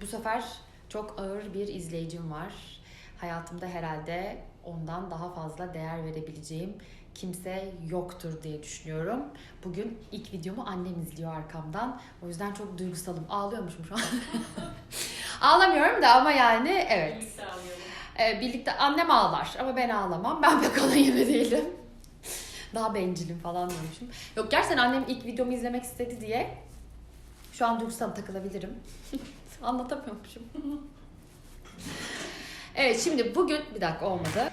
Bu sefer çok ağır bir izleyicim var. Hayatımda herhalde ondan daha fazla değer verebileceğim kimse yoktur diye düşünüyorum. Bugün ilk videomu annem izliyor arkamdan. O yüzden çok duygusalım. Ağlıyormuşum şu an. Ağlamıyorum da ama yani evet. Birlikte. Ee, birlikte annem ağlar ama ben ağlamam. Ben pek ona gibi değilim. Daha bencilim falan diyormuşum. Yok gerçekten annem ilk videomu izlemek istedi diye şu an duygusal takılabilirim. Anlatamıyormuşum. evet şimdi bugün bir dakika olmadı.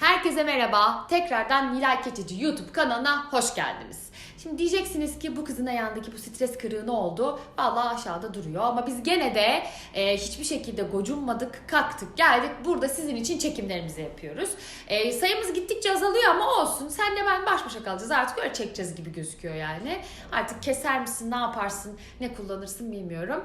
Herkese merhaba. Tekrardan Nilay Keçici YouTube kanalına hoş geldiniz. Şimdi diyeceksiniz ki bu kızın ayağındaki bu stres kırığı ne oldu? Vallahi aşağıda duruyor ama biz gene de e, hiçbir şekilde gocunmadık, kalktık, geldik. Burada sizin için çekimlerimizi yapıyoruz. E, sayımız gittikçe azalıyor ama olsun. Senle ben baş başa kalacağız. Artık öyle çekeceğiz gibi gözüküyor yani. Artık keser misin, ne yaparsın, ne kullanırsın bilmiyorum.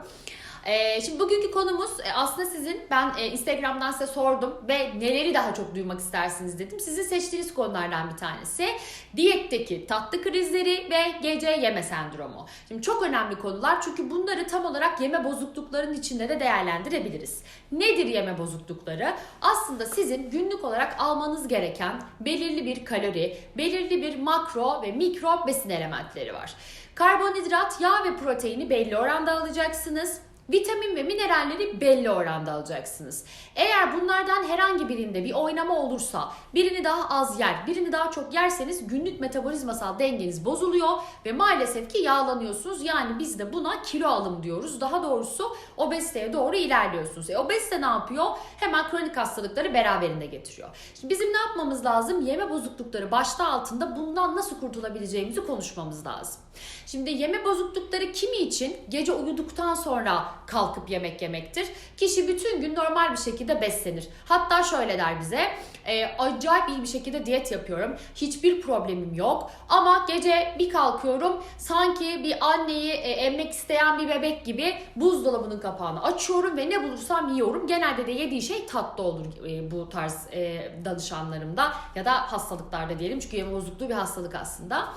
Ee, şimdi bugünkü konumuz e, aslında sizin ben e, Instagram'dan size sordum ve neleri daha çok duymak istersiniz dedim. Sizin seçtiğiniz konulardan bir tanesi diyetteki tatlı krizleri ve gece yeme sendromu. Şimdi çok önemli konular çünkü bunları tam olarak yeme bozukluklarının içinde de değerlendirebiliriz. Nedir yeme bozuklukları? Aslında sizin günlük olarak almanız gereken belirli bir kalori, belirli bir makro ve mikro besin elementleri var. Karbonhidrat, yağ ve proteini belli oranda alacaksınız. Vitamin ve mineralleri belli oranda alacaksınız. Eğer bunlardan herhangi birinde bir oynama olursa, birini daha az yer, birini daha çok yerseniz günlük metabolizmasal dengeniz bozuluyor ve maalesef ki yağlanıyorsunuz. Yani biz de buna kilo alım diyoruz. Daha doğrusu obeziteye doğru ilerliyorsunuz. E obezite ne yapıyor? Hemen kronik hastalıkları beraberinde getiriyor. Şimdi bizim ne yapmamız lazım? Yeme bozuklukları başta altında bundan nasıl kurtulabileceğimizi konuşmamız lazım. Şimdi yeme bozuklukları kimi için gece uyuduktan sonra kalkıp yemek yemektir. Kişi bütün gün normal bir şekilde beslenir. Hatta şöyle der bize, e, acayip iyi bir şekilde diyet yapıyorum. Hiçbir problemim yok. Ama gece bir kalkıyorum sanki bir anneyi e, emmek isteyen bir bebek gibi buzdolabının kapağını açıyorum ve ne bulursam yiyorum. Genelde de yediği şey tatlı olur e, bu tarz e, danışanlarımda ya da hastalıklarda diyelim. Çünkü yeme bozukluğu bir hastalık aslında.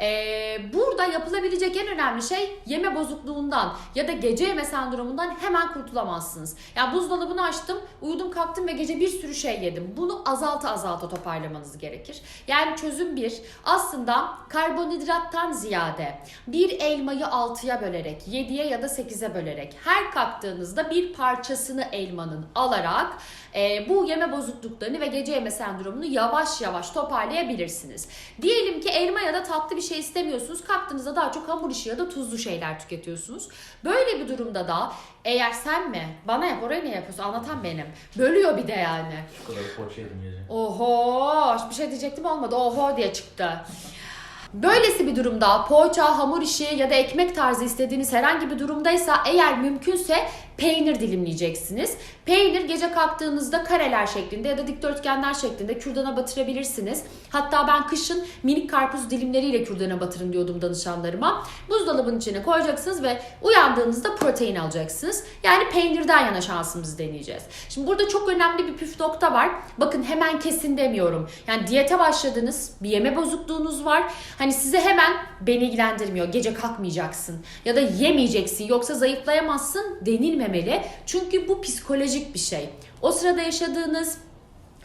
Ee, burada yapılabilecek en önemli şey yeme bozukluğundan ya da gece yeme sendromundan hemen kurtulamazsınız. Yani buzdolabını açtım, uyudum kalktım ve gece bir sürü şey yedim. Bunu azalta azalta toparlamanız gerekir. Yani çözüm bir aslında karbonhidrattan ziyade bir elmayı 6'ya bölerek, 7'ye ya da 8'e bölerek her kalktığınızda bir parçasını elmanın alarak e, bu yeme bozukluklarını ve gece yeme sendromunu yavaş yavaş toparlayabilirsiniz. Diyelim ki elma ya da tatlı bir şey istemiyorsunuz. Kalktığınızda daha çok hamur işi ya da tuzlu şeyler tüketiyorsunuz. Böyle bir durumda da eğer sen mi? Bana yap oraya ne yapıyorsun? Anlatan benim. Bölüyor bir de yani. Şu kadar poğaça yedim gece. Oho bir şey diyecektim olmadı. Oho diye çıktı. Böylesi bir durumda poğaça, hamur işi ya da ekmek tarzı istediğiniz herhangi bir durumdaysa eğer mümkünse peynir dilimleyeceksiniz. Peynir gece kalktığınızda kareler şeklinde ya da dikdörtgenler şeklinde kürdana batırabilirsiniz. Hatta ben kışın minik karpuz dilimleriyle kürdana batırın diyordum danışanlarıma. Buzdolabının içine koyacaksınız ve uyandığınızda protein alacaksınız. Yani peynirden yana şansımızı deneyeceğiz. Şimdi burada çok önemli bir püf nokta var. Bakın hemen kesin demiyorum. Yani diyete başladınız, bir yeme bozukluğunuz var. Hani size hemen beni ilgilendirmiyor. Gece kalkmayacaksın ya da yemeyeceksin yoksa zayıflayamazsın denilmemeli. Çünkü bu psikolojik bir şey. O sırada yaşadığınız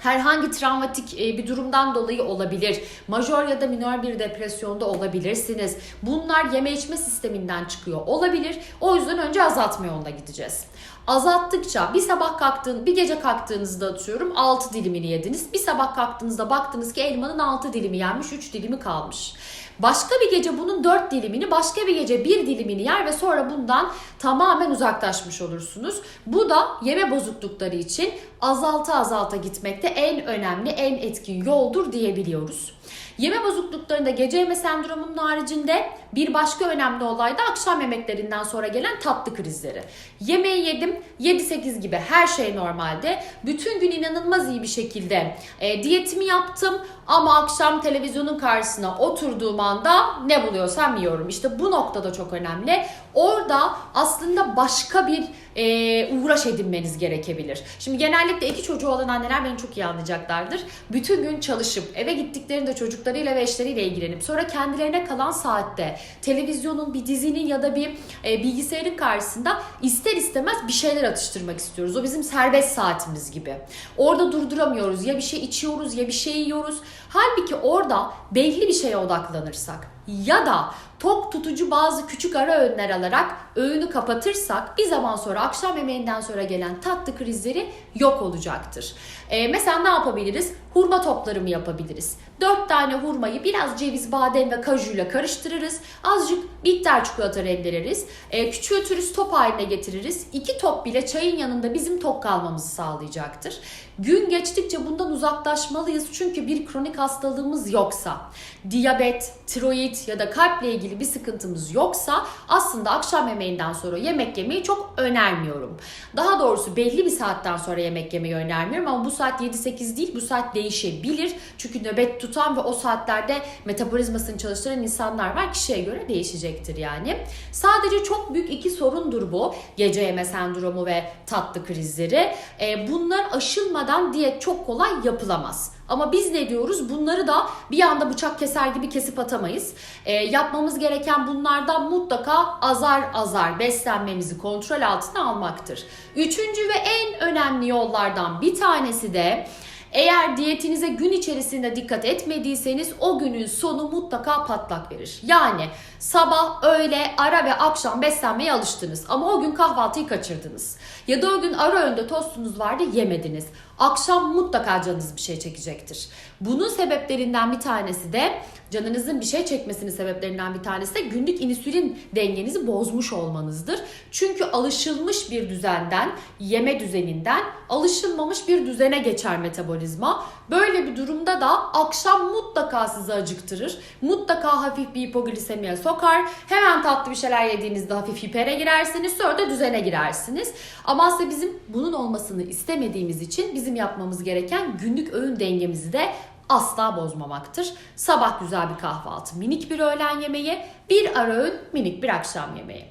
herhangi travmatik e, bir durumdan dolayı olabilir. Majör ya da minör bir depresyonda olabilirsiniz. Bunlar yeme içme sisteminden çıkıyor olabilir. O yüzden önce azaltma yoluna gideceğiz. Azalttıkça bir sabah kalktığın, bir gece kalktığınızda atıyorum 6 dilimini yediniz. Bir sabah kalktığınızda baktınız ki elmanın 6 dilimi yenmiş, 3 dilimi kalmış. Başka bir gece bunun 4 dilimini, başka bir gece 1 dilimini yer ve sonra bundan tamamen uzaklaşmış olursunuz. Bu da yeme bozuklukları için azalta azalta gitmekte en önemli, en etkin yoldur diyebiliyoruz. Yeme bozukluklarında gece yeme sendromunun haricinde bir başka önemli olay da akşam yemeklerinden sonra gelen tatlı krizleri. Yemeği yedim 7-8 gibi her şey normalde. Bütün gün inanılmaz iyi bir şekilde e, diyetimi yaptım ama akşam televizyonun karşısına oturduğum anda ne buluyorsam yiyorum. İşte bu noktada çok önemli. Orada aslında başka bir e, uğraş edinmeniz gerekebilir. Şimdi genellikle iki çocuğu olan anneler beni çok iyi anlayacaklardır. Bütün gün çalışıp eve gittiklerinde çocuklarıyla ve eşleriyle ilgilenip sonra kendilerine kalan saatte televizyonun, bir dizinin ya da bir e, bilgisayarın karşısında ister istemez bir şeyler atıştırmak istiyoruz. O bizim serbest saatimiz gibi. Orada durduramıyoruz. Ya bir şey içiyoruz ya bir şey yiyoruz. Halbuki orada belli bir şeye odaklanırsak ya da tok tutucu bazı küçük ara öğünler alarak öğünü kapatırsak bir zaman sonra akşam yemeğinden sonra gelen tatlı krizleri yok olacaktır. Ee, mesela ne yapabiliriz? Hurma topları mı yapabiliriz? 4 tane hurmayı biraz ceviz, badem ve kajuyla karıştırırız. Azıcık bitter çikolata rendeleriz. Ee, küçültürüz, top haline getiririz. 2 top bile çayın yanında bizim tok kalmamızı sağlayacaktır. Gün geçtikçe bundan uzaklaşmalıyız çünkü bir kronik hastalığımız yoksa, diyabet, tiroid ya da kalple ilgili bir sıkıntımız yoksa aslında akşam yemeğinden sonra yemek yemeyi çok önermiyorum. Daha doğrusu belli bir saatten sonra yemek yemeyi önermiyorum ama bu saat 7-8 değil bu saat değişebilir. Çünkü nöbet tutan ve o saatlerde metabolizmasını çalıştıran insanlar var. Kişiye göre değişecektir yani. Sadece çok büyük iki sorundur bu. Gece yeme sendromu ve tatlı krizleri. E, bunlar aşılmadan diyet çok kolay yapılamaz. Ama biz ne diyoruz? Bunları da bir anda bıçak keser gibi kesip atamayız. E, yapmamız gereken bunlardan mutlaka azar azar beslenmemizi kontrol altına almaktır. Üçüncü ve en önemli yollardan bir tanesi de eğer diyetinize gün içerisinde dikkat etmediyseniz o günün sonu mutlaka patlak verir. Yani sabah, öğle, ara ve akşam beslenmeye alıştınız ama o gün kahvaltıyı kaçırdınız. Ya da o gün ara öğünde tostunuz vardı yemediniz. Akşam mutlaka canınız bir şey çekecektir. Bunun sebeplerinden bir tanesi de canınızın bir şey çekmesinin sebeplerinden bir tanesi de günlük insülin dengenizi bozmuş olmanızdır. Çünkü alışılmış bir düzenden, yeme düzeninden alışılmamış bir düzene geçer metabolizma. Böyle bir durumda da akşam mutlaka sizi acıktırır. Mutlaka hafif bir hipoglisemiye sokar. Hemen tatlı bir şeyler yediğinizde hafif hipere girersiniz. Sonra da düzene girersiniz. Ama aslında bizim bunun olmasını istemediğimiz için bizim yapmamız gereken günlük öğün dengemizi de asla bozmamaktır. Sabah güzel bir kahvaltı, minik bir öğlen yemeği, bir ara öğün, minik bir akşam yemeği.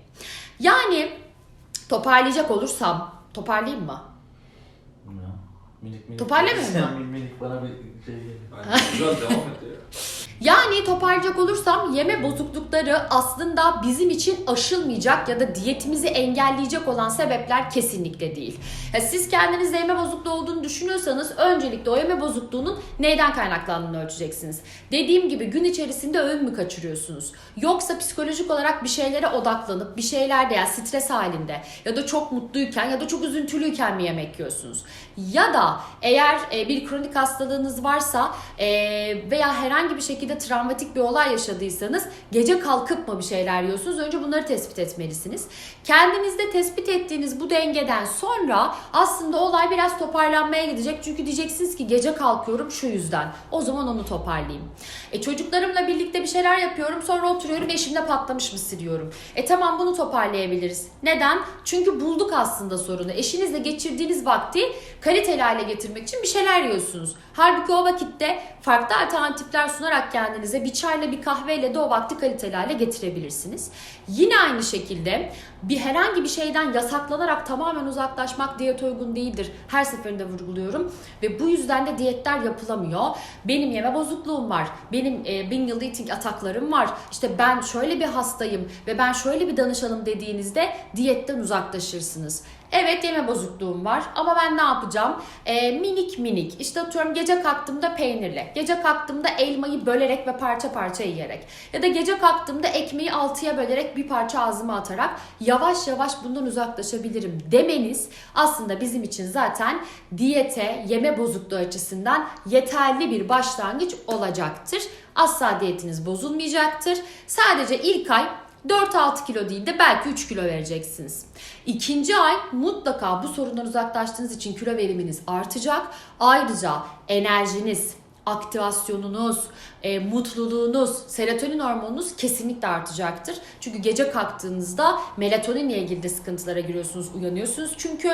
Yani toparlayacak olursam, toparlayayım mı? Minik minik. Toparlamayayım mı? Sen minik bana bir şey geliyor. Aynen. Güzel devam et ya. Yani toparlayacak olursam yeme bozuklukları aslında bizim için aşılmayacak ya da diyetimizi engelleyecek olan sebepler kesinlikle değil. Ya siz kendinizde yeme bozukluğu olduğunu düşünüyorsanız öncelikle o yeme bozukluğunun neyden kaynaklandığını ölçeceksiniz. Dediğim gibi gün içerisinde öğün mü kaçırıyorsunuz? Yoksa psikolojik olarak bir şeylere odaklanıp bir şeylerde ya stres halinde ya da çok mutluyken ya da çok üzüntülüyken mi yemek yiyorsunuz? Ya da eğer e, bir kronik hastalığınız varsa e, veya herhangi bir şekilde travmatik bir olay yaşadıysanız gece kalkıp mı bir şeyler yiyorsunuz? Önce bunları tespit etmelisiniz. Kendinizde tespit ettiğiniz bu dengeden sonra aslında olay biraz toparlanmaya gidecek. Çünkü diyeceksiniz ki gece kalkıyorum şu yüzden. O zaman onu toparlayayım. E çocuklarımla birlikte bir şeyler yapıyorum sonra oturuyorum eşimle patlamış mısır yiyorum. E tamam bunu toparlayabiliriz. Neden? Çünkü bulduk aslında sorunu. Eşinizle geçirdiğiniz vakti kaliteli hale getirmek için bir şeyler yiyorsunuz. Halbuki o vakitte farklı alternatifler sunarak kendinize bir çayla bir kahveyle de o vakti kaliteli hale getirebilirsiniz. Yine aynı şekilde bir herhangi bir şeyden yasaklanarak tamamen uzaklaşmak diyet uygun değildir. Her seferinde vurguluyorum ve bu yüzden de diyetler yapılamıyor. Benim yeme bozukluğum var. Benim e, binge eating ataklarım var. İşte ben şöyle bir hastayım ve ben şöyle bir danışanım dediğinizde diyetten uzaklaşırsınız. Evet yeme bozukluğum var ama ben ne yapacağım? Ee, minik minik işte atıyorum gece kalktığımda peynirle, gece kalktığımda elmayı bölerek ve parça parça yiyerek ya da gece kalktığımda ekmeği altıya bölerek bir parça ağzıma atarak yavaş yavaş bundan uzaklaşabilirim demeniz aslında bizim için zaten diyete, yeme bozukluğu açısından yeterli bir başlangıç olacaktır. Asla diyetiniz bozulmayacaktır. Sadece ilk ay 4-6 kilo değil de belki 3 kilo vereceksiniz. İkinci ay mutlaka bu sorundan uzaklaştığınız için kilo veriminiz artacak. Ayrıca enerjiniz, aktivasyonunuz, e, mutluluğunuz, serotonin hormonunuz kesinlikle artacaktır. Çünkü gece kalktığınızda melatoninle ilgili de sıkıntılara giriyorsunuz, uyanıyorsunuz. Çünkü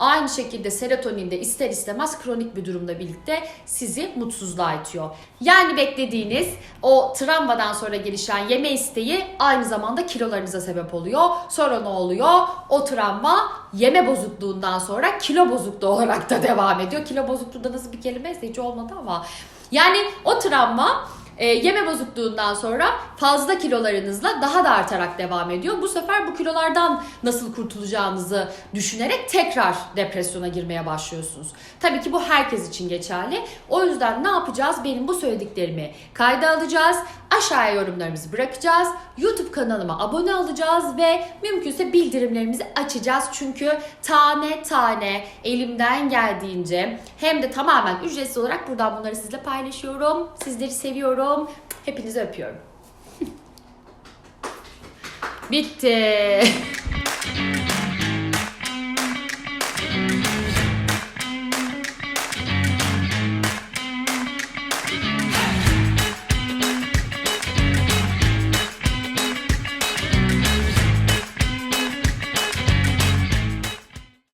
aynı şekilde serotonin de ister istemez kronik bir durumla birlikte sizi mutsuzluğa itiyor. Yani beklediğiniz o travmadan sonra gelişen yeme isteği aynı zamanda kilolarınıza sebep oluyor. Sonra ne oluyor? O travma yeme bozukluğundan sonra kilo bozukluğu olarak da devam ediyor. Kilo bozukluğu da nasıl bir kelime hiç olmadı ama. Yani o travma e, yeme bozukluğundan sonra fazla kilolarınızla daha da artarak devam ediyor. Bu sefer bu kilolardan nasıl kurtulacağınızı düşünerek tekrar depresyona girmeye başlıyorsunuz. Tabii ki bu herkes için geçerli. O yüzden ne yapacağız? Benim bu söylediklerimi kayda alacağız. Aşağıya yorumlarımızı bırakacağız. YouTube kanalıma abone olacağız ve mümkünse bildirimlerimizi açacağız. Çünkü tane tane elimden geldiğince hem de tamamen ücretsiz olarak buradan bunları sizle paylaşıyorum. Sizleri seviyorum. Hepinizi öpüyorum. Bitti.